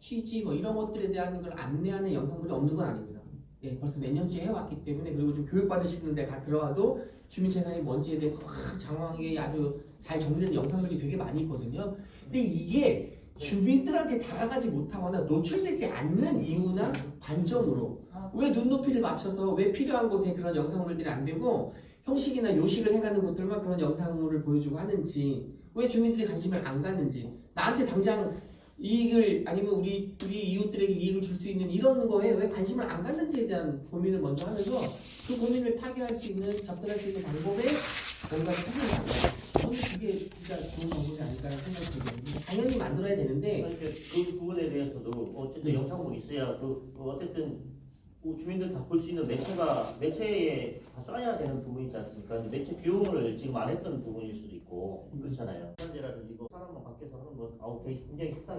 취지 뭐 이런 것들에 대한 걸 안내하는 영상물이 없는 건 아닙니다. 예, 벌써 몇 년째 해왔기 때문에 그리고 좀 교육받으시는 데 가 들어가도 주민재산이 뭔지에 대해 확 장황하게 아주 잘 정리된 영상물이 되게 많이 있거든요. 근데 이게 주민들한테 다가가지 못하거나 노출되지 않는 이유나 관점으로 왜 눈높이를 맞춰서 왜 필요한 곳에 그런 영상물들이 안 되고 형식이나 요식을 해가는 곳들만 그런 영상물을 보여주고 하는지 왜 주민들이 관심을 안 갖는지 나한테 당장 이익을 아니면 우리 우리 이웃들에게 이익을 줄 수 있는 이런 거에 왜 관심을 안 갖는지에 대한 고민을 먼저 하면서 그 고민을 타개할 수 있는 접근할 수 있는 방법에 뭔가를 찾는 거예요. 저는 그게 진짜 좋은 방법이 아닐까라는 생각이 들거든요. 당연히 만들어야 되는데 그러니까 그 부분에 대해서도 어쨌든 네. 영상물이 있어야 그, 그 어쨌든 그 주민들 다 볼 수 있는 매체가 매체에 다 쏴야 되는 부분이지 않습니까? 근데 매체 비용을 지금 안 했던 부분일 수도 있고 그렇잖아요. 현재라든지 이거 사람만 밖에서 하는 건 아우 굉장히 속상해.